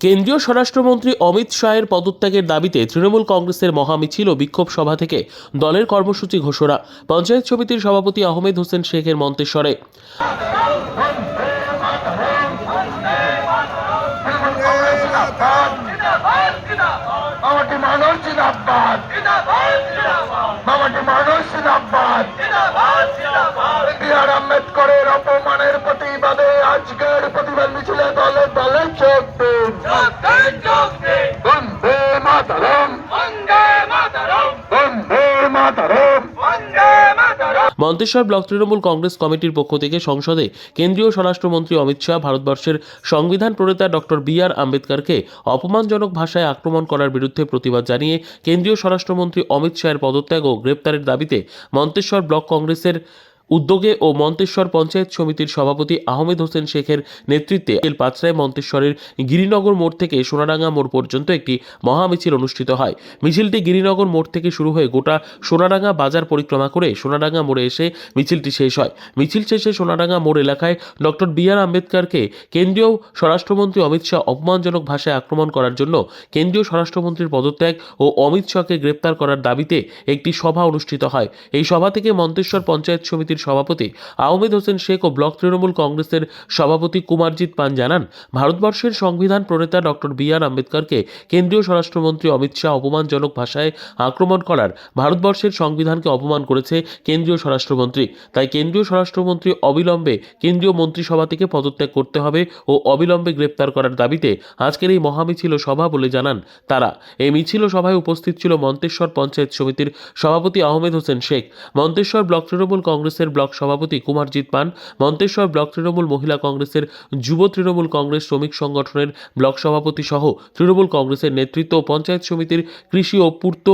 কেন্দ্রীয় স্বরাষ্ট্রমন্ত্রী অমিত শাহের পদত্যাগের দাবিতে তৃণমূল কংগ্রেসের মহামিছিল ও বিক্ষোভ সভা থেকে দলের কর্মসূচি ঘোষণা পঞ্চায়েত সমিতির সভাপতি আহমেদ হোসেন শেখের মন্তেশ্বরে মামাটি মন্তেশ্বর ব্লক তৃণমূল কংগ্রেস কমিটির পক্ষ থেকে সংসদে কেন্দ্রীয় স্বরাষ্ট্রমন্ত্রী অমিত শাহ ভারতবর্ষের সংবিধান প্রণেতা ডক্টর বি আর আম্বেদকরকে অপমানজনক ভাষায় আক্রমণ করার বিরুদ্ধে প্রতিবাদ জানিয়ে কেন্দ্রীয় স্বরাষ্ট্রমন্ত্রী অমিত শাহের পদত্যাগ ও গ্রেপ্তারের দাবিতে মন্তেশ্বর ব্লক কংগ্রেসের উদ্যোগে ও মন্তেশ্বর পঞ্চায়েত সমিতির সভাপতি আহমেদ হোসেন শেখের নেতৃত্বে এল পাঁচরায় মন্তেশ্বরের গিরিনগর মোড় থেকে সোনাডাঙ্গা মোড় পর্যন্ত একটি মহামিছিল অনুষ্ঠিত হয়। মিছিলটি গিরিনগর মোড় থেকে শুরু হয়ে গোটা সোনাডাঙ্গা বাজার পরিক্রমা করে সোনাডাঙ্গা মোড়ে এসে মিছিলটি শেষ হয়। মিছিল শেষে সোনাডাঙ্গা মোড় এলাকায় ডক্টর বি আর আম্বেদকরকে কেন্দ্রীয় স্বরাষ্ট্রমন্ত্রী অমিত শাহ অপমানজনক ভাষায় আক্রমণ করার জন্য কেন্দ্রীয় স্বরাষ্ট্রমন্ত্রীর পদত্যাগ ও অমিত শাহকে গ্রেপ্তার করার দাবিতে একটি সভা অনুষ্ঠিত হয়। এই সভা থেকে মন্তেশ্বর পঞ্চায়েত সমিতির সভাপতি আহমেদ হোসেন শেখ ও ব্লক তৃণমূল কংগ্রেসের সভাপতি কুমারজিৎ পান জানান, ভারতবর্ষের সংবিধান প্রণেতা ডক্টর বি আর আম্বেদকরকে কেন্দ্রীয় স্বরাষ্ট্রমন্ত্রী অমিত শাহ অপমানজনক ভাষায় আক্রমণ করার ভারতবর্ষের সংবিধানকে অপমান করেছে কেন্দ্রীয় স্বরাষ্ট্রমন্ত্রী। তাই কেন্দ্রীয় স্বরাষ্ট্রমন্ত্রী অবিলম্বে কেন্দ্রীয় মন্ত্রিসভা থেকে পদত্যাগ করতে হবে ও অবিলম্বে গ্রেপ্তার করার দাবিতে আজকের এই মহামিছিল সভা বলে জানান তারা। এই মিছিল সভায় উপস্থিত ছিল মন্তেশ্বর পঞ্চায়েত সমিতির সভাপতি আহমেদ হোসেন শেখ। মন্তেশ্বর ব্লক তৃণমূল কংগ্রেসের ব্লক সভাপতি কুমারজিৎ পান, মন্তেশ্বর ব্লক তৃণমূল মহিলা কংগ্রেসের যুব তৃণমূল কংগ্রেস শ্রমিক সংগঠনের ব্লক সভাপতি সহ তৃণমূল কংগ্রেসের নেতৃত্ব পঞ্চায়েত সমিতির কৃষি ও পূর্ত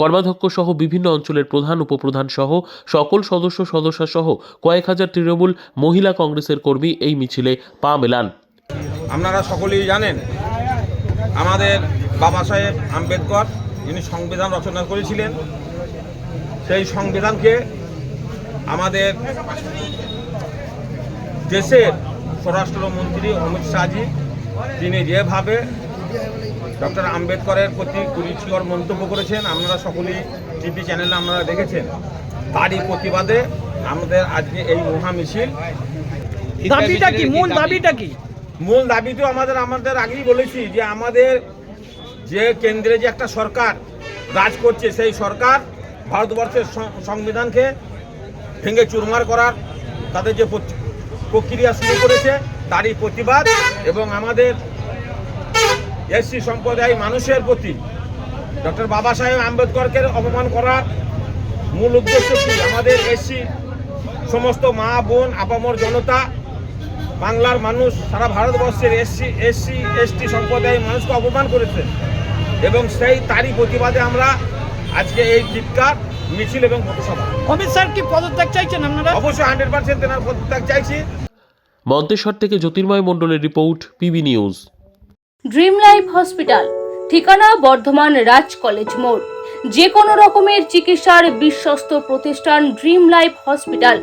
কর্মাধ্যক্ষ সহ বিভিন্ন অঞ্চলের প্রধান উপপ্রধান সহ সকল সদস্য সদস্য সহ কয়েক হাজার তৃণমূল মহিলা কংগ্রেসের কর্মী এই মিছিলে পা মেলান। আপনারা সকলেই জানেন, আমাদের বাবা সাহেব আম্বেদকর, যিনি সংবিধান রচনা করেছিলেন, সেই সংবিধানকে আমাদের দেশের স্বরাষ্ট্রমন্ত্রী অমিত শাহজি তিনি যেভাবে ডক্টর আম্বেদকরের প্রতি কুরুচিকর মন্তব্য করেছেন আপনারা সকলেই টিভি চ্যানেলে আপনারা দেখেছেন তারই প্রতিবাদে আমাদের আজকে এই মহা মিছিল দাবিটা কি? মূল দাবিটা কি? মূল দাবি তো আমাদের আমাদের আগেই বলেছি যে আমাদের যে কেন্দ্রে যে একটা সরকার রাজ করছে সেই সরকার ভারতবর্ষের সংবিধানকে ভেঙে চুরমার করার তাদের যে প্রক্রিয়া শুরু করেছে, তারই প্রতিবাদ এবং আমাদের এসসি সম্প্রদায় মানুষের প্রতি ডক্টর বাবা সাহেব আম্বেদকরকে অপমান করার মূল উদ্দেশ্য কি? আমাদের এসসি সমস্ত মা, বোন, আপামর জনতা, বাংলার মানুষ, সারা ভারতবর্ষের এসসি এসসি এসটি সম্প্রদায়ের মানুষকে অপমান করেছে এবং সেই তারই প্রতিবাদে আমরা আজকে এই চিৎকার মিছিল এবং পথসভা অমিত স্যার কি পদত্যাগ চাইছেন আপনারা? অবশ্যই হান্ড্রেড পার্সেন্ট তেনার পদত্যাগ চাইছি। মন্তেশ্বর থেকে জ্যোতির্ময় মণ্ডলের report PB news. Dream life hospital ঠিকানা বর্ধমান রাজ কলেজ মোড়। যে কোনো রকমের চিকিৎসার বিশ্বস্ত প্রতিষ্ঠান ড্রিম লাইফ হসপিটাল।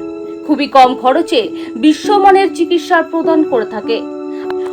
খুবই কম খরচে বিশ্বমানের চিকিৎসা প্রদান করে থাকে।